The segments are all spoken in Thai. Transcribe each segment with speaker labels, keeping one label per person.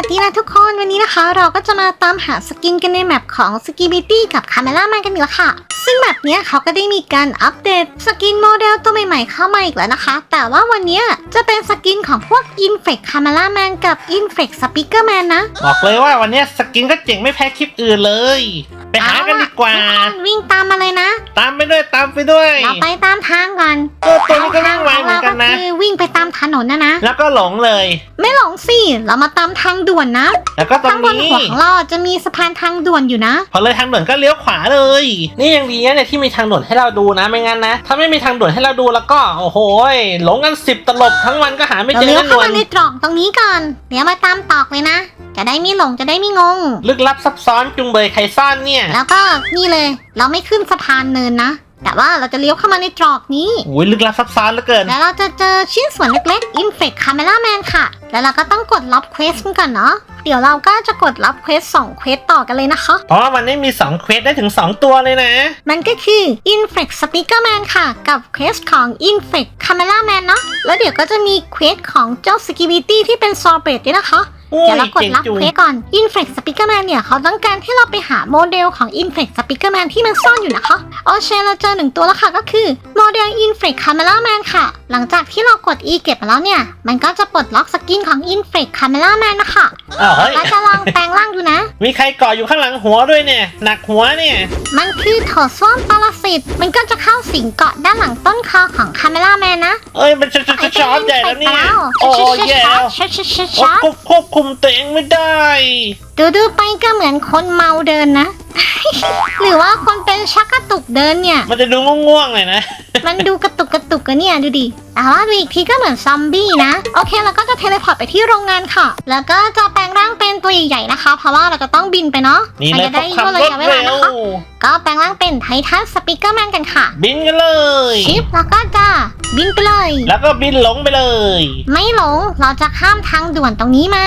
Speaker 1: วัสดีนะทุกคนวันนี้นะคะ เราก็จะมาตามหาสกินกันในแมปของสกิบิตี้กับคาเมล่ามากันอยู่แล้วค่ะ ซึ่งแมปเนี้ยเขาก็ได้มีการอัปเดตสกินโมเดลตัวใหม่ๆเข้ามาอีกแล้วนะคะ แต่ว่าวันนี้จะเป็นสกินของพวกอินเฟกคาเมล่าแมนกับอินเฟกสปิเกอร์แมนนะ
Speaker 2: บอกเลยว่าวันนี้สกินก็เจ๋งไม่แพ้คลิปอื่นเลย ไปหากันดีกว่า
Speaker 1: เอล่ะทุกคนวิ่งตามมาเลยนะ
Speaker 2: ตามไปด้วยตามไปด้วย
Speaker 1: เราไปตามทางก่อน
Speaker 2: เออตัวนี้ก็วิ่งไวเหมือนกันนะ
Speaker 1: ทางของเราคือวิ่งไปตามถนนนะนะ
Speaker 2: แล้วก็หลงเลย
Speaker 1: ไม่หลงสิ เรามาตามทางด่วนนะ
Speaker 2: แล้วก็ตร
Speaker 1: ข้างงบน
Speaker 2: นี้
Speaker 1: หัวของเราจะมีสะพานทางด่วนอยู่นะ
Speaker 2: พอเลยทางด่วนก็เลี้ยวขวาเลย นี่ยังดีนะเนี่ยที่มีทางด่วนให้เราดูนะไม่งั้นนะ ถ้าไม่มีทางด่วนให้เราดูแล้วก็โอ้โหยหลงกันสิบตลบทั้งวันก็หาไม่
Speaker 1: เรา
Speaker 2: เจอ
Speaker 1: เลี้ยว
Speaker 2: แน่น
Speaker 1: เข้า
Speaker 2: อน
Speaker 1: มาในตรอกตรงนี้ก่อน เดี๋ยวมาตามตอกเลยนะ จะได้ไม่หลงจะได้ไม่งง
Speaker 2: ลึกลับซับซ้อนจุงเบยใครซ่อนเนี่ย
Speaker 1: แล้วก็นี่เลย เราไม่ขึ้นสะพานเนินนะ แต่ว่าเราจะเลี้ยวเข้ามาในตรอกนี้
Speaker 2: อุ้ยลึกลับซับซ้อนเหลือเกิน
Speaker 1: แล้วเราจะเจอชิ้นส่วนเล็กๆ Infect Camera Man ค่ะ แล้วเราก็ต้องกดรับเควสกันก่อนเนาะ เดี๋ยวเราก็จะกดรับเควสสองเควสต่อกันเลยนะคะ
Speaker 2: เพราะว่ามันได้มีสองเควสได้ถึงสองตัวเลยนะ
Speaker 1: มันก็คือ Infect Speaker Man ค่ะ กับเควสของ Infect Camera Man เนาะ แล้วเดี๋ยวก็จะมีเควสของเจ้า Skibity ที่เป็น s o r b e t ด้วยนะคะ
Speaker 2: อุ้
Speaker 1: เดี๋
Speaker 2: ย
Speaker 1: ยวเรากด
Speaker 2: เจ๋ง
Speaker 1: รับ
Speaker 2: จุง
Speaker 1: เควสก่อน Infect Speaker Man เนี่ยเขาต้องการให้เราไปหาโมเดลของ Infect Speaker Man ที่มันซ่อนอยู่นะคะ โอเคเราเจอหนึ่งตัวแล้วค่ะก็คือโมเดล Infect Camera Man ค่ะ หลังจากที่เรากด E เก็บมาแล้วเนี่ย มันก็จะปลดล็อกสกินของ Infect Camera Man นะคะ
Speaker 2: อ้าวเฮ้ย
Speaker 1: แล้วจะลองแปลงร่างดูนะ
Speaker 2: มีใครเกาะอยู่ข้างหลังหัวด้วยเนี่ย หนักหัวเนี่ย
Speaker 1: มันคือโถส้วมปรสิต มันก็จะเข้าสิงเกาะด้านหลังต้นคอของ Camera Man นะ
Speaker 2: เอ้ย มันจะจะจะช็อตใหญ่แล้วเนี่ย โอ้แย่แล้ว
Speaker 1: ช็อตช็อตช็อต
Speaker 2: โอ้
Speaker 1: ช็อต
Speaker 2: ควบควบคุมตัวเองไม่ได้
Speaker 1: ดูดูๆไปก็เหมือนคนเมาเดินนะ หรือว่าคนเป็นชักกระตุกเดินเนี่ย
Speaker 2: มันจะดูง่วงๆเลยนะ
Speaker 1: มันดูกระตุกกระตุกกันเนี่ยดูดิแต่ว่าดูอีกทีก็เหมือนซอมบี้นะ โอเคแล้วก็จะเทเลพอร์ตไปที่โรงงานค่ะ แล้วก็จะแปลงร่างเป็นตัวใหญ่ๆนะคะ เพราะว่าเราจะต้องบินไปเนาะ
Speaker 2: นี่
Speaker 1: มั
Speaker 2: เลย
Speaker 1: จะได้
Speaker 2: ขับ
Speaker 1: ย่น
Speaker 2: ร
Speaker 1: ระ
Speaker 2: ถ
Speaker 1: ยะเว
Speaker 2: เร็
Speaker 1: ลานะ
Speaker 2: ว
Speaker 1: คะ ก็แปลงร่างเป็นไททันสปีกเกอร์แมนกันค่ะ
Speaker 2: บินกันเลย
Speaker 1: ชิปแล้วก็จะบินไปเลย
Speaker 2: แล้วก็บินหลงไปเลย
Speaker 1: ไม่หลงเราจะข้ามทางด่วนตรงนี้มา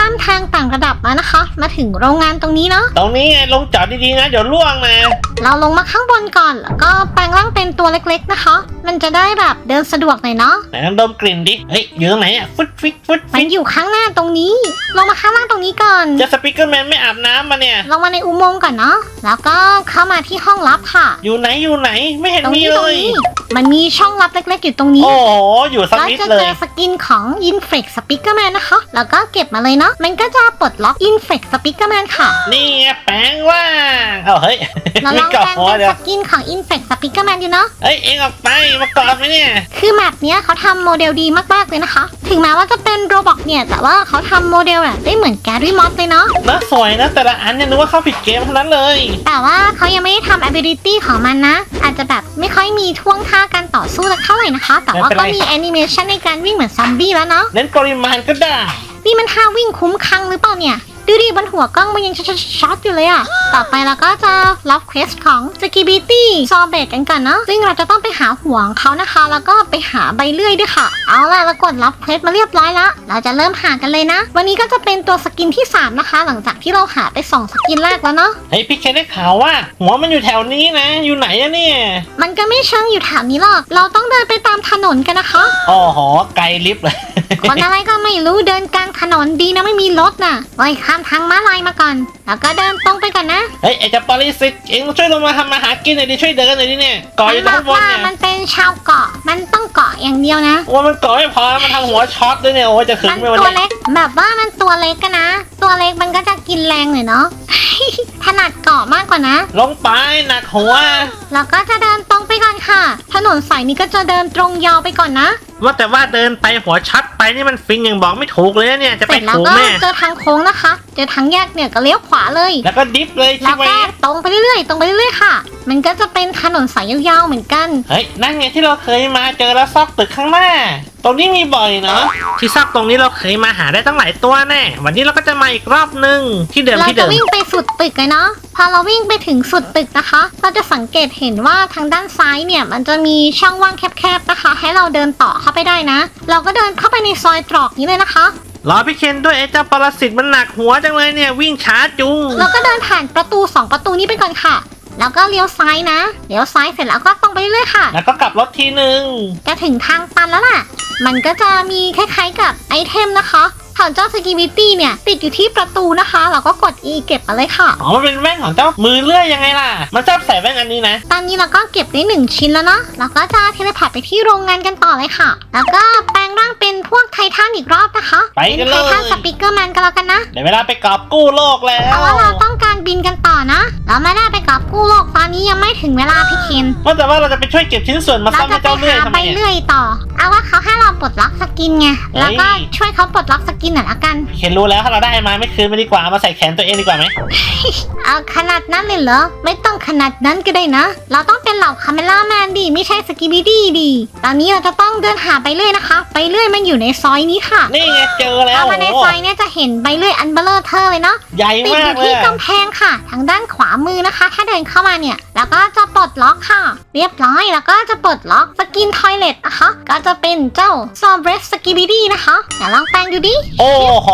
Speaker 1: ข้ามทางต่างระดับมานะคะ มาถึงโรงงานตรงนี้เนาะ
Speaker 2: ตรงนี้ไงลงจอดดีๆนะ เดี๋ยวล่วงนะ
Speaker 1: เราลงมาข้างบนก่อน แล้วก็แปลงร่างเป็นตัวเล็กๆนะคะ มันจะได้แบบเดินสะดวกหน่อยเนาะ
Speaker 2: ไหนลองดมกลิ่นดิ เฮ้ยอยู่ตรงไหนอะฟุตฟิตฟุต
Speaker 1: มั
Speaker 2: ฟิ
Speaker 1: น
Speaker 2: ต
Speaker 1: อยู่ข้างหน้าตรงนี้ ลงมาข้างล่างตรงนี้ก่อน
Speaker 2: จะสปีกเกอร์แมนไม่อาบน้ำมาเนี่ย
Speaker 1: ลงมาในอุโมงค์ก่อนเนาะ แล้วก็เข้ามาที่ห้องลับค่ะ
Speaker 2: อยู่ไหนอยู่ไหนไม่เห็น
Speaker 1: ตรง
Speaker 2: มี
Speaker 1: นี้
Speaker 2: เล
Speaker 1: ตรง
Speaker 2: ย
Speaker 1: นี้ มันมีช่องลับเล็กๆอยู่ตรงนี้
Speaker 2: โอ้โหอยู่ส
Speaker 1: เรา
Speaker 2: มิธ
Speaker 1: จะ
Speaker 2: เล
Speaker 1: เจ
Speaker 2: ย
Speaker 1: อสกินของ Infect Speaker Man นะคะ แล้วก็เก็บมาเลยเนาะมันก็จะปลดล็อก Infect Speaker Man ค่ะ
Speaker 2: นี่ไงแปลงว่างเอาเฮ้ย
Speaker 1: เราล
Speaker 2: ไม่
Speaker 1: อง
Speaker 2: เกาะ
Speaker 1: แปลง
Speaker 2: หัว
Speaker 1: เป็น
Speaker 2: เดี๋
Speaker 1: ส
Speaker 2: ยว
Speaker 1: กินของ Infect Speaker Man ดูเนาะ
Speaker 2: เอ้ย เอ็งออกไปมากอดไหมเนี่ย
Speaker 1: คือแมปเนี้ยเขาทำโมเดลดีมากๆเลยนะคะ ถึงแม้ว่าจะเป็นโรบอกเนี่ย แต่ว่าเขาทำโมเดลอะได้เหมือนแกรี่มอสเลยเนาะ
Speaker 2: นะสวยนะ แต่ละอันเนี่ยนึกว่าเข้าผิดเกมเท่านั้นเลย
Speaker 1: แต่ว่าเขายังไม่ได้ทำ ability ของมันนะ อาจจะแบบไม่ค่อยมีท่วงท่าการต่อสู้สักเท่าไหร่นะคะ แต่ว่า
Speaker 2: ไม่เป็น
Speaker 1: ก็
Speaker 2: ไร
Speaker 1: มีแอนิเมชันในการวิ่งเหมือนซอมบี้แล้วเนาะ
Speaker 2: เน้นปริมาณก็ได้
Speaker 1: นี่มันท่าวิ่งคุ้มคังหรือเปล่าเนี่ย ดูดิบนหัวกล้องมันยังช็อตๆอยู่เลยอะต่อไปเราก็จะรับเควสของ s k i b i t y ซอเบตกันก่อนเนาะซึ่งเราจะต้องไปหาห่วงเขานะคะ แล้วก็ไปหาใบเลื่อยด้วยค่ะ เอาล่ะเรากดรับเควสมาเรียบร้อยละเราจะเริ่มหากันเลยนะ วันนี้ก็จะเป็นตัวสกินที่ 3 นะคะ หลังจากที่เราหาไป 2 สกินแรกแล้วเนาะ
Speaker 2: เฮ้ยพี่เคได้ข่าวว่า หัวมันอยู่แถวนี้นะ อยู่ไหนอะเนี่ย
Speaker 1: มันก็ไม่เชิงอยู่แถวนี้หรอก เราต้องเดินไปตามถนนกันนะคะ
Speaker 2: โอ้โหไกลลิฟต์เลย
Speaker 1: คนอะไรก็ไม่รู้เดินกลางถนนดีนะไม่มีรถน่ะไว้ยข้ามทางม้าลายมาก่อน แล้วก็เดินตรงไปก่อนนะ
Speaker 2: เฮ้ยไอ้เจะปริสิตเอ็งช่วยลงมาทำมาหากินหน่อยดิช่วยเดินหน่อยดิเนี่ยเกาะอยู่
Speaker 1: มั
Speaker 2: ตรง
Speaker 1: บ
Speaker 2: บ
Speaker 1: อนกว่า
Speaker 2: เนี่ย
Speaker 1: มันเป็นชาวเกาะ มันต้องเกาะอย่างเดียวนะ
Speaker 2: ว่ามันเกาะไม่พอแล้วมันทำหัวช็อตด้วยเนี่ยโอ้ยจะขึง
Speaker 1: มัน
Speaker 2: ไปวัน
Speaker 1: ตัว
Speaker 2: นี้
Speaker 1: เล็ก แบบว่ามันตัวเล็กกันนะ ตัวเล็กมันก็จะกินแรงหน่อยเนาะ ถนัดเกาะมากกว่านะ
Speaker 2: ลงไปหนักหัว
Speaker 1: แล้วก็จะเดินตรงไปก่อน ค่ะ ถนนสายนี้ก็จะเดินตรงยาวไปก่อนนะ
Speaker 2: ว่าแต่ว่าเดินไปหัวช็อตไปนี่มันฟินอย่างบอกไม่ถูกเลยนะเนี่ยจะ
Speaker 1: เส
Speaker 2: ไป
Speaker 1: ร็จแล้ว
Speaker 2: ถูก
Speaker 1: ก็
Speaker 2: แม่
Speaker 1: เจอทางโค้งนะคะเจอทางแยกเนี่ยก็เลี้ยวขวาเลย
Speaker 2: แล้วก็ดิฟเลย
Speaker 1: แล้
Speaker 2: ใช่
Speaker 1: ว
Speaker 2: ไหม
Speaker 1: ก็ตรงไปเรื่อยๆ ตรงไปเรื่อยๆ ค่ะ มันก็จะเป็นถนนสายยาวๆ เหมือนกัน
Speaker 2: เฮ้ยนั่นไงที่เราเคยมาเจอแล้วซอกตึกข้างหน้า ตรงนี้มีบ่อยเนาะที่ซอกตรงนี้เราเคยมาหาได้ตั้งหลายตัวแน่ วันนี้เราก็จะมาอีกรอบนึงที่เดิม
Speaker 1: เรา
Speaker 2: ที่
Speaker 1: จะ
Speaker 2: เดิม
Speaker 1: วิ่งไปสุดตึกเลยเนาะ พอเราวิ่งไปถึงสุดตึกนะคะ เราจะสังเกตเห็นว่าทางด้านซ้ายเนี่ยมันจะมีช่องว่างแคบๆนะคะ ให้เราเดินต่อเข้าไปได้นะ เราก็เดินเข้าไปในซอยตรอกนี้เลยนะคะ
Speaker 2: รอพี่เคนด้วยไอ้เจ้าปรสิตมันหนักหัวจังเลยเนี่ยวิ่งช้าจุง
Speaker 1: เราก็เดินผ่านประตู2ประตูนี้ไปก่อนค่ะ แล้วก็เลี้ยวซ้ายนะ เลี้ยวซ้ายเสร็จแล้วก็ตรงไปเรื่อยๆค่ะ
Speaker 2: แล้วก็กลับรถทีนึง
Speaker 1: จะถึงทางตันแล้วล่ะ มันก็จะมีคล้ายๆกับไอเทมนะคะถ ของเจ้าสกิบิตี้เนี่ย ติดอยู่ที่ประตูนะคะ เราก็กด E เก็บมาเลยค่ะ
Speaker 2: อ๋อ มันเป็นแว่นของเจ้ามือเลื่อยยังไงล่ะ มันชอบใส่แว่นอันนี้นะ
Speaker 1: ตอนนี้เราก็เก็บได้หนึ่งชิ้นแล้วเนาะเราก็จะเทเลพอร์ตไปที่โรงงานกันต่อเลยค่ะ แล้วก็แปลงร่างเป็นพวกไททันอีกรอบนะคะ
Speaker 2: ไปกันเลย
Speaker 1: ไททันสปีกเกอร์แมนกันแล้วกันนะ
Speaker 2: เดี๋ยวเวลาไปกอบกู้โลกแล้
Speaker 1: เพ
Speaker 2: ว
Speaker 1: ราะว่าเราต้องการบินกันต่อนะ เราไม่ได้ไปกอบกู้โลกตอนนี้ยังไม่ถึงเวลาพี่เคน
Speaker 2: ว่าแต่ว่าเราจะไปช่วยเก็บชิ้นส่วนมา
Speaker 1: เรา
Speaker 2: ซ่อม
Speaker 1: จะ
Speaker 2: ให้
Speaker 1: ไป
Speaker 2: เจ้าเลื่อย
Speaker 1: หา
Speaker 2: ทำ
Speaker 1: ใบ
Speaker 2: ไมเนี่ย
Speaker 1: เลื่อยต่อ เอาว่าเขาให้เราปลดล็อกสกินไง
Speaker 2: เฮ้ย
Speaker 1: แล้วก็ช่วยเขาปลดล็อกสกินหน่อยละกัน
Speaker 2: เคนรู้แล้วถ้าเราได้มาไม่คืนไปดีกว่าเอามาใส่แขนตัวเองดีกว่าไหม
Speaker 1: เอาขนาดนั้นเลยเหรอ ไม่ต้องขนาดนั้นก็ได้นะ เราต้องเป็นเหล่าคาเมล่าแมนดี ไม่ใช่สกิบิดี้ดี ตอนนี้เราจะต้องเดินหาใบเลื่อยนะคะใบเลื่อยมันอยู่ในซอยนี้ค่ะ
Speaker 2: นี่ไงเจอแล้ว
Speaker 1: เข้า
Speaker 2: โอ้
Speaker 1: มาใน
Speaker 2: โห
Speaker 1: ซอยเนี่ยจะเห็นใบเลื่อยอันเบลเลอร์เทอร์เลยเนาะ
Speaker 2: ใหญ่
Speaker 1: ติดอ
Speaker 2: มาก
Speaker 1: ยู่
Speaker 2: เลย
Speaker 1: ที่
Speaker 2: อะ
Speaker 1: กำแพงค่ะ ทางด้านขวามือนะคะ ถ้าเดินเข้ามาเนี่ย แล้วก็จะปลดล็อกค่ะ เรียบร้อยแล้วก็จะปลดล็อกสกินทอยเลตนะคะ ก็จะเป็นเจ้าซอมเบรสสกิบิดี้นะคะเดี๋ยวลองแปลงดูดิ
Speaker 2: โอ้โห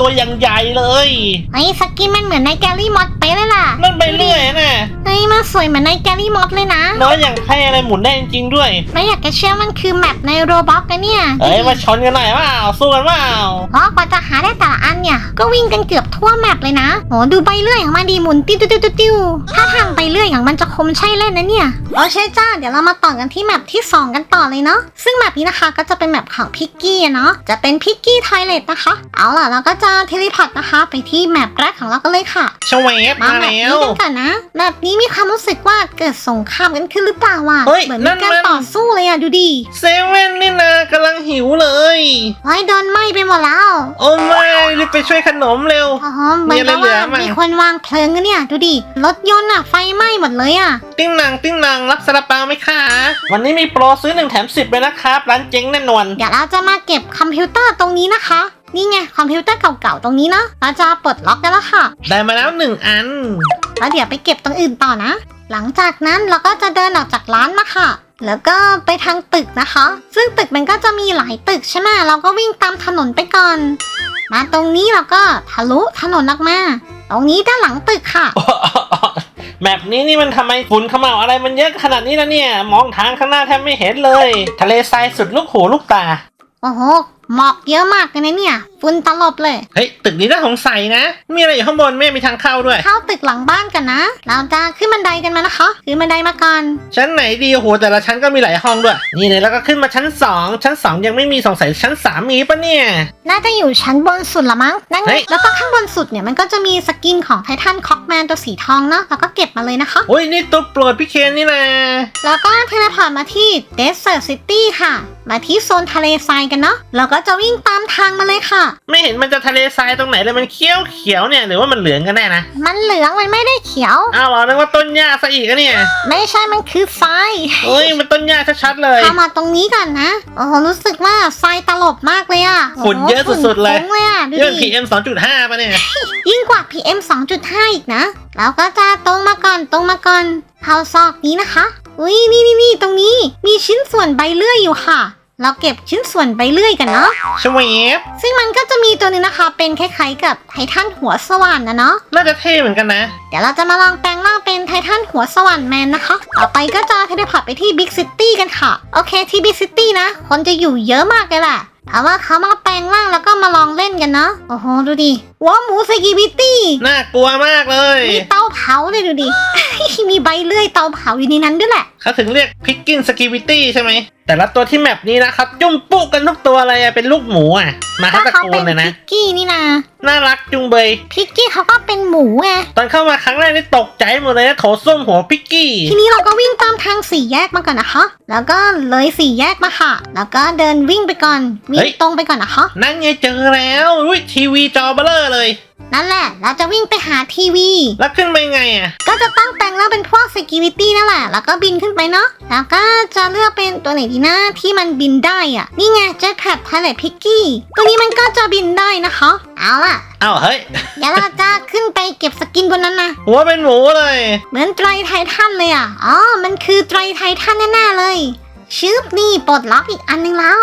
Speaker 2: ตัวอย่างใหญ่เลย
Speaker 1: เฮ้ยสกินมันเหมือนในแกลลี่มอดไปะเลยล่ะ
Speaker 2: นั่นใบเลื่อยน่ะ
Speaker 1: เฮ้ยมันสวยเหมือนในแกลลี่มอดเลยนะ
Speaker 2: น้อยอย่างเท่เลยหมุนได้จริงๆด้วย
Speaker 1: ไม่อยากจะเชื่อมันคือแมปในโรบ็อกนะเนี่ย
Speaker 2: เอ้ยมาชนกันหน่อยเปล่าสู้กันเปล่า
Speaker 1: เพราะกว่าจะหาได้แต่ละอันเนี่ย ก็วิ่งกันเกือบทั่วแมปเลยนะโหดูใบเลื่อยของมันดีหมุนติ้วติ้วติ้วติ้วติ้วถ้าทางใบเลื่อยของมันจะคมใช่เล่นนะเนี่ยโอเคจ้าเดี๋ยวเรามาต่อกันที่แมปที่ 2 กันต่อเลยเนาะซึ่งแมปนี้นะคะก็จะเป็นแมปของพิกกี้เนาะจะเป็นพิกกี้ทอยเลตนะคะ เอาล่ะเราก็จะเทเลพอร์ตนะคะ ไปที่แมปแรกของเรากันเลยค่ะ
Speaker 2: ชเวฟ
Speaker 1: มา
Speaker 2: มา
Speaker 1: แมป
Speaker 2: แล้
Speaker 1: นี้
Speaker 2: ว
Speaker 1: กันก่อนนะแบบนี้มีความรู้สึกว่าเกิดสงครามกันขึ้นหรือเปล่าวะ
Speaker 2: เฮ้ย
Speaker 1: เหมือน
Speaker 2: นั่
Speaker 1: มี
Speaker 2: น
Speaker 1: การ
Speaker 2: มัน
Speaker 1: ต่อสู้เลยอะดูดิ
Speaker 2: เซเว่นนี่นากำลังหิวเลย
Speaker 1: เฮ้ยโดนไหม้ไปหมดแล้ว
Speaker 2: โอ้ไม่รีบไปช่วยขนมเร็ว
Speaker 1: อ๋อเหมือนกับ
Speaker 2: มีอะไรเหลื
Speaker 1: ว่า
Speaker 2: อมั้ย
Speaker 1: มีคนวางเพลิงกันเนี่ยดูดิรถยนต์อะไฟไหม้หมดเลยอะ
Speaker 2: ติ้งหนังติ้งหนังรับซาลาเปาไหมคะ วันนี้มีโปรซื้อหนึ่งแถมสิบเลยนะครับ ร้านเจ๊งแน่นอน
Speaker 1: เดี๋ยวเราจะมาเก็บคอมพิวเตอร์ตรงนี้นะคะ นี่ไงคอมพิวเตอร์เก่าๆตรงนี้เนาะเราจะปลดล็อกกันแล้วค่ะ
Speaker 2: ได้มาแล้วหนึ่งอัน
Speaker 1: แล้วเดี๋ยวไปเก็บตรงอื่นต่อนะ หลังจากนั้นเราก็จะเดินออกจากร้านมาค่ะ แล้วก็ไปทางตึกนะคะ ซึ่งตึกมันก็จะมีหลายตึกใช่ไหมเราก็วิ่งตามถนนไปก่อน มาตรงนี้เราก็ทะลุถนนออกมาตรงนี้ด้านหลังตึกค่ะ
Speaker 2: แมปนี้นี่มันทำไมฝุ่นเขม่าวอะไรมันเยอะขนาดนี้นะเนี่ย มองทางข้างหน้าแทบไม่เห็นเลย ทะเลทรายสุดลูกหูลูกตา
Speaker 1: โอ้โห หมอกเยอะมากเลยนะเนี่ยฝุ่นตลบเลย
Speaker 2: เฮ้ย ตึกนี้น่าสงสัยนะ มีอะไรอยู่ข้างบนไม่มีทางเข้าด้วย
Speaker 1: เข้าตึกหลังบ้านกันนะ เราจะขึ้นบันไดกันมานะคะขึ้นบันไดมาก่อน
Speaker 2: ชั้นไหนดีโอ้โหแต่ละชั้นก็มีหลายห้องด้วย นี่เลยแล้วก็ขึ้นมาชั้น 2 ชั้น 2 ยังไม่มีสงสัยชั้น 3 มีปะเนี่ย
Speaker 1: น่าจะอยู่ชั้นบนสุดละมั้งนั่นไง
Speaker 2: เฮ้ย
Speaker 1: แล้วก็ข้างบนสุดเนี่ยมันก็จะมีสกินของไททันคอกแมนตัวสีทองเนาะเราก็เก็บมาเลยนะคะ
Speaker 2: โอ้ยนี่ตัวโปรดพี่เคนนี่นะ
Speaker 1: แล้วก็เทเลพอร์ตมาที่เดสเซอร์ซิตี้ค่ะ มาที่โซนทะเลทรายกันเนาะเราก็จะวิ่งตามทางมาเลยค่ะ
Speaker 2: ไม่เห็นมันจะทะเลทรายตรงไหนเลยมันเขียวเขียวๆเนี่ยหรือว่ามันเหลืองกันแน่นะ
Speaker 1: มันเหลืองมันไม่ได้เขียว
Speaker 2: อ้าวเหรอนึกว่าต้นหญ้าซะอีกอะเนี่ย
Speaker 1: ไม่ใช่มันคือทราย
Speaker 2: เอ้ยมันต้นหญ้าชัดๆเลย
Speaker 1: เข้ามาตรงนี้ก่อนนะโอ้โหรู้สึกว่าทรายตลบมากเลยอะ
Speaker 2: ฝุ่นเยอะสุดๆเลย
Speaker 1: ฝุ่นฟุ้งเลยอะดู
Speaker 2: เรื่อง
Speaker 1: ดิ
Speaker 2: PM 2.5ปะเนี่ย
Speaker 1: ยิ่งกว่า PM 2.5 อีกนะเราก็จะตรงมาก่อนตรงมาก่อนเข้าซอกนี้นะคะ อุ้ยนี่นี่นี่ตรงนี้มีชิ้นส่วนใบเลื่อยอยู่ค่ะ เราเก็บชิ้นส่วนใบเลื่อยกันเนาะ
Speaker 2: ชเวฟ
Speaker 1: ซึ่งมันก็จะมีตัวหนึงนะคะ เป็นคล้ายๆกับไททันหัวสว่านนะเนาะ
Speaker 2: น่าจะเท่เหมือนกันนะ
Speaker 1: เดี๋ยวเราจะมาลองแปลงร่างเป็นไททันหัวสว่านแมนนะคะ ต่อไปก็จะเทเลพอร์ตไปที่บิ๊กซิตี้กันค่ะ โอเคที่บิ๊กซิตี้นะ คนจะอยู่เยอะมากเลยแหละถามว่าเขามาแปลงร่างแล้วก็มาลองเล่นกันเนาะ โอ้โห ดูดิหัวหมูสกิบิตี้
Speaker 2: น่ากลัวมากเลย
Speaker 1: มีเตาเผาเลยดูดิ มีใบเลื่อยเตาเผาอยู่ในนั้นด้วยแหละ
Speaker 2: เขาถึงเรียกพิกกินสกิวิตี้ใช่ไหม แต่ละตัวที่แมปนี้นะครับจุ้มปุ๊กกันทุกตัวเลยอะเป็นลูกหมูอะมาทั้
Speaker 1: ถ้าง
Speaker 2: ตระ
Speaker 1: เขา
Speaker 2: กู
Speaker 1: เป็
Speaker 2: ล
Speaker 1: น
Speaker 2: เลยนะ
Speaker 1: พิกกี้นี่นะ
Speaker 2: น่ารักจุงเบย
Speaker 1: พิกกี้เขาก็เป็นหมูไง
Speaker 2: ตอนเข้ามาครั้งแรกนี่ตกใจหมดเลยนะโถส้วมหัวพิกกี้
Speaker 1: ทีนี้เราก็วิ่งตามทางสี่แยกมาก่อนนะคะ แล้วก็เลยสี่แยกมาค่ะ แล้วก็เดินวิ่งไปก่อน วิ่
Speaker 2: เฮ้
Speaker 1: ง
Speaker 2: ย
Speaker 1: ตรงไปก่อนนะคะ
Speaker 2: นั่นไงเจอแล้วอุ้ยทีวีจอเบลอเลย
Speaker 1: นั่นแหละ เราจะวิ่งไปหาทีวี
Speaker 2: แล้วขึ้นไปไงอะ
Speaker 1: ก็จะต้องแปลงร่างเป็นพวก security นั่นแหละ แล้วก็บินขึ้นไปเนาะ แล้วก็จะเลือกเป็นตัวไหนดีนะที่มันบินได้อะนี่ไง Jetpack Pilot Piggy ตัวนี้มันก็จะบินได้นะคะ เอาล่ะ
Speaker 2: อ้าวเฮ้ย
Speaker 1: เดี๋ยวเราจะขึ้นไปเก็บสกินบนนั้นนะ
Speaker 2: หัวเป็นหมูเลย
Speaker 1: เหมือนไตรไททันเลยอะ อ๋อ มันคือไตรไททันแน่ๆเลยชืบนี่ปลดล็อกอีกอันนึงแล้ว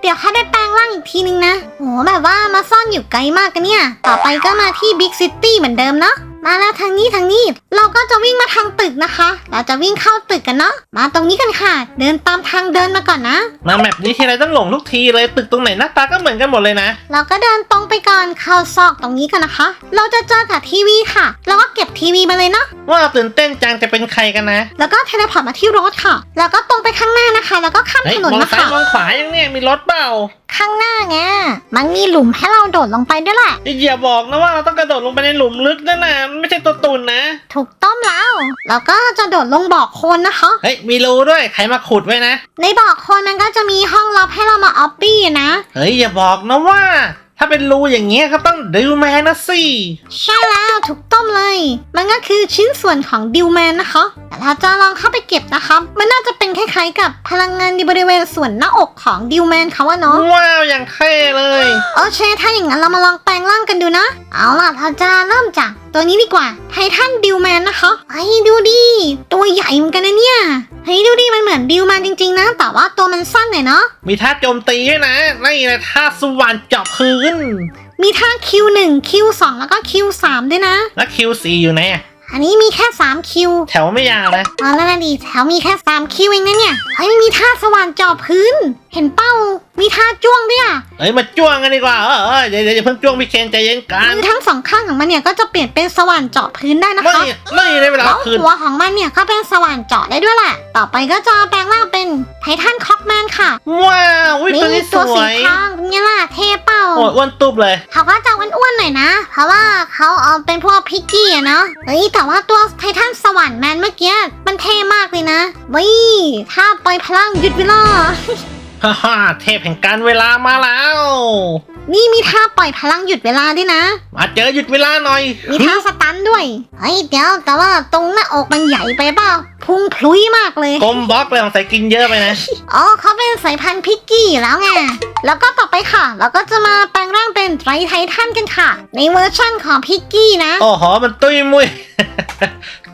Speaker 1: เดี๋ยวแค่ได้แปลงร่างอีกทีนึงนะโหแบบว่ามาซ่อนอยู่ไกลมากกันเนี่ย ต่อไปก็มาที่บิ๊กซิตี้เหมือนเดิมเนาะ มาแล้วทางนี้ทางนี้ เรา จะวิ่งมาทางตึกนะคะ เราจะวิ่งเข้าตึกกันเนาะ มาตรงนี้กันค่ะ เดินตามทางเดินมาก่อนนะ
Speaker 2: มาแมปนี้ทีไรต้องหลงทุกทีเลยตึกตรงไหนหน้าตาก็เหมือนกันหมดเลยนะ
Speaker 1: เราก็เดินตรงไปก่อนเข้าซอกตรงนี้กันนะคะ เราจะเจอกับทีวีค่ะแล้วก็เก็บทีวีมาเลยเนาะ
Speaker 2: ว่าตื่นเต้นจังจะเป็นใครกันนะ
Speaker 1: แล้วก็เทเลพอร์ตมาที่รถค่ะ แล้วก็ตรงไปข้างหน้านะคะ แล้วก็ข้าม
Speaker 2: เฮ้ย
Speaker 1: ถนน
Speaker 2: มอง
Speaker 1: มา
Speaker 2: ซ้าย
Speaker 1: ค่ะ
Speaker 2: มองขวายังเนี่ยมีรถเปล่า
Speaker 1: ข้างหน้าไงมันมีหลุมให้เราโดดลงไปด้วยแหละ
Speaker 2: อย่าบอกนะว่าเราต้องกระโดดลงไปในหลุมลึกนั่นน่ะมันไม่ใช่ตัวตุ่นนะ
Speaker 1: ถูกต้องแล้ว แล้วก็จะโดดลงบ่อโคลนนะคะ
Speaker 2: เฮ้ยมีรูด้วยใครมาขุดไว้นะ
Speaker 1: ในบ่อโคลนมันก็จะมีห้องลับให้เรามาออปปี้นะ
Speaker 2: เฮ้ยอย่าบอกนะว่า ถ้าเป็นรูอย่างเงี้ยก็ต้องดิวแมนนะสิ
Speaker 1: ใช่แล้วถูกต้องเลย มันก็คือชิ้นส่วนของดิวแมนนะคะแต่เราจะลองเข้าไปเก็บนะคะ มันน่าจะเป็นคล้ายๆกับพลังงานในบริเวณส่วนหน้าอกของดิวแมนเขาว่าเนาะ
Speaker 2: ว้าวอย่างเท่เลย
Speaker 1: โอเค ถ้าอย่างนั้นเรามาลองแปลงร่างกันดูนะ เอาล่ะเราจะเริ่มจากตัวนี้ดีกว่า ไททันดิวแมนนะคะเฮ้ยดูดิ ตัวใหญ่เหมือนกันนะเนี่ยเฮ้ยดูดิ มันเหมือนดิวแมนจริงๆนะ แต่ว่าตัวมันสั้นหน่อยเนาะ
Speaker 2: มีท่าโจมตีด้วยนะ นี่แหละท่าสว่านเจาะพื้น
Speaker 1: มีท่า Q1 Q2 แล้วก็ Q3 ด้วยนะ
Speaker 2: แล้วคิวซีอยู่ไหนอะ
Speaker 1: อันนี้มีแค่3 Q
Speaker 2: แถวไม่ยาวนะ
Speaker 1: อ๋อนั่นนะดิแถวมีแค่3 Q เองนะเนี่ย เฮ้ยมีท่าสว่านเจาะพื้น เห็นเป้า มีท่าจ้วงด้วยอะ
Speaker 2: เฮ้ยมาจ้วงกันดีกว่าเออเออเดี๋ยวเดี๋ยวอย่าเพิ่งจ้วงพี่เคนใจเย็นกัน
Speaker 1: มือทั้งสองข้างของมันเนี่ยก็จะเปลี่ยนเป็นสว่านเจาะพื้นได้นะ
Speaker 2: ไม่
Speaker 1: คะ
Speaker 2: ไม่ได้เวลา
Speaker 1: แล้ว
Speaker 2: คืน
Speaker 1: หัวของมันเนี่ยก็เป็นสว่านเจาะได้ด้วยแหละต่อไปก็จะแปลงร่างเป็นไททันคอกแมนค่ะ
Speaker 2: ว้าวอุ๊ยตัวนี้ส
Speaker 1: ตัว
Speaker 2: ว
Speaker 1: สี
Speaker 2: ย
Speaker 1: ทองเป็นไงล่ะเท่เป้า
Speaker 2: โอ้ยอ้วนตุบเลย
Speaker 1: เขาก็จะอ้วนๆหน่อยนะ เพราะว่าเขาเอาเป็นพวกพิกกี้อะเนาะ เฮ้ย แต่ว่าตัวไททันสวรรค์แมนเมื่อกี้มันเท่มากเลยนะวิถ้าปล่อยพลังหยุดเวลา
Speaker 2: ฮ่าฮ่าเทพแห่งการเวลามาแล้ว
Speaker 1: นี่มีท่าปล่อยพลังหยุดเวลาด้วยนะ
Speaker 2: มาเจอหยุดเวลาหน่อย
Speaker 1: มีท่าสตันด้วยเฮ้ยเดี๋ยวแต่ว่าตรงหน้าอกมันใหญ่ไปเปล่าพุงพลุยมากเลย
Speaker 2: กลมบล็อกเลยสงสัยกินเยอะไปนะ
Speaker 1: อ๋อเขาเป็นสายพันธุ์พิกกี้อยู่แล้วไง แล้วก็ต่อไปค่ะ เราก็จะมาแปลงร่างเป็นไตรไททันกันค่ะ ในเวอร์ชั่นของพิกกี้นะ
Speaker 2: โอ้โหมันตุ้ยมุย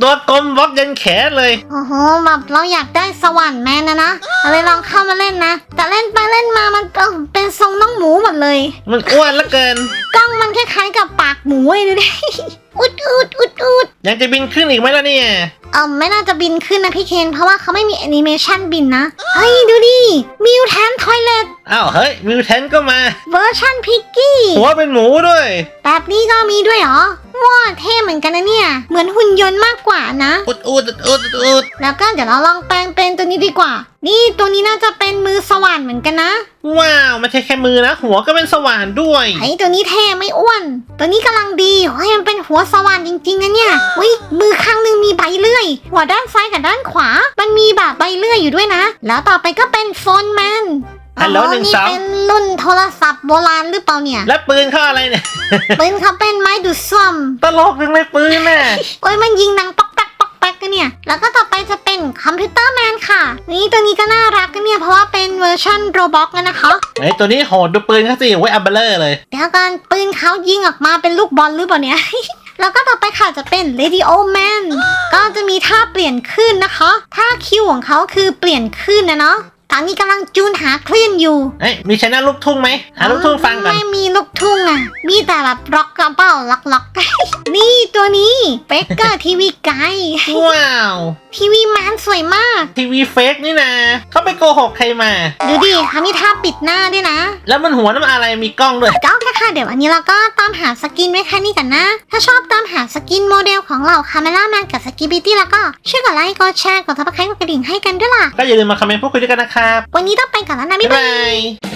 Speaker 2: ตัวกลมบล็อกยันแขนเลย
Speaker 1: โอ้โหแบบเราอยากได้สวรรค์แมนนะนะเราเลยลองเข้ามาเล่นนะ แต่เล่นไปเล่นมามันก็เป็นทรงน้องหมูหมดเลย
Speaker 2: มันอ้วนเหลือเกิน
Speaker 1: กล้องมันคล้ายๆกับปากหมูเลยดูดิ อุดอุดอุดอุด
Speaker 2: ยังจะบินขึ้นอีกไหมล่ะเนี่ย
Speaker 1: เออไม่น่าจะบินขึ้นนะพี่เคนเพราะว่าเขาไม่มีแอนิเมชันบินนะ เฮ้ยดูดิมิวแทนทอยเลต
Speaker 2: อ้าวเฮ้ยมิวแทนก็มา
Speaker 1: เวอร์ชันพิกกี้
Speaker 2: หัวเป็นหมูด้วย
Speaker 1: แบบนี้ก็มีด้วยเหรอ ว้าเท่เหมือนกันนะเนี่ย เหมือนหุ่นยนต์มากกว่านะ
Speaker 2: อุดอุดอุดอุดอุด
Speaker 1: แล้วก็เดี๋ยวเราลองแปลงเป็นตัวนี้ดีกว่า นี่ตัวนี้น่าจะเป็นมือสว่านเหมือนกันนะ
Speaker 2: ว้าวไม่ใช่แค่มือนะ หัวก็เป็นสว่านด้วย
Speaker 1: ไอ้ตัวนี้เท่ไม่อ้วน ตัวนี้กำลังดีเฮ้ยมันเป็นหัวสว่านจริงๆนะเนี่ยวิมือข้างหนึงมีใบเลื่อย หัวด้านซ้ายกับด้านขวา มันมีแบบใบเลื่อยอยู่ด้วยนะ แล้วต่อไปก็เป็นโฟนแมน
Speaker 2: ฮัลโหลหนึ่ง
Speaker 1: นี่
Speaker 2: สอง
Speaker 1: เป็นรุ่นโทรศัพท์โบราณหรือเปล่าเนี่ย
Speaker 2: แล้วปืนเข้าอะไรเนี่ย
Speaker 1: ปืนเขาเป็นไม้ดูดซ่วม
Speaker 2: ตลกจังเลยปืนน่ะ
Speaker 1: โอ้ยมันยิงดังป๊อกแป๊กป๊อกแป๊กกันเนี่ย แล้วก็ต่อไปจะเป็นคอมพิวเตอร์แมนค่ะ นี่ตัวนี้ก็น่ารักกันเนี่ย เพราะว่าเป็นเวอร์ชันโรบ็อกนะคะ
Speaker 2: เฮ้ยตัวนี้โหดดูปืนเขาสิไว้อับเบลเลอร์เลย
Speaker 1: เดี๋ยวกันปืนเขายิงออกมาเป็นลูกบอลหรือเปล่าเนี่ยแล้วก็ต่อไปค่ะจะเป็น Radio Man ก็จะมีท่าเปลี่ยนคลื่นนะคะ ท่าคิวของเขาคือเปลี่ยนคลื่นนะเนาะ ตอนนี้กำลังจูนหาคลื่นอยู่
Speaker 2: เฮ้ยมีชนะลูกทุ่งไหมหาลูกทุ่งฟังก่อน
Speaker 1: ไม่มีลูกทุ่งอะ มีแต่แบบร็อกกระเป๋าล็อกล็อกนี่ตัวนี้เบเกอร์ทีวีไก
Speaker 2: ว้าว
Speaker 1: ทีวีแมนสวยมาก
Speaker 2: ทีวีเฟกนี่นะเขาไปโกหกใครมา
Speaker 1: ดูดิเขามีท่าปิดหน้าด้วยนะ
Speaker 2: แล้วมันหัวน้ำอะไรมีกล้องด้วย
Speaker 1: ก็แค่ค่ะ เดี๋ยววันนี้เราก็ตามหาสกินไว้แค่นี้กันนะ ถ้าชอบตามหาสกินโมเดลของเราคาเมล่าแมนกับสกิบิตี้แล้วก็ช่วยกดไลค์ กดแชร์ กดซับสไครต์กดกระดิ่งให้กันด้วยล่ะ
Speaker 2: ก็อย่าลืมมาคอมเมนต์พูดคุยด้วยกันนะครับ
Speaker 1: วันนี้ต้องไปก่อนแล้วนะ
Speaker 2: บ๊า
Speaker 1: บ๊ายยบา
Speaker 2: บายย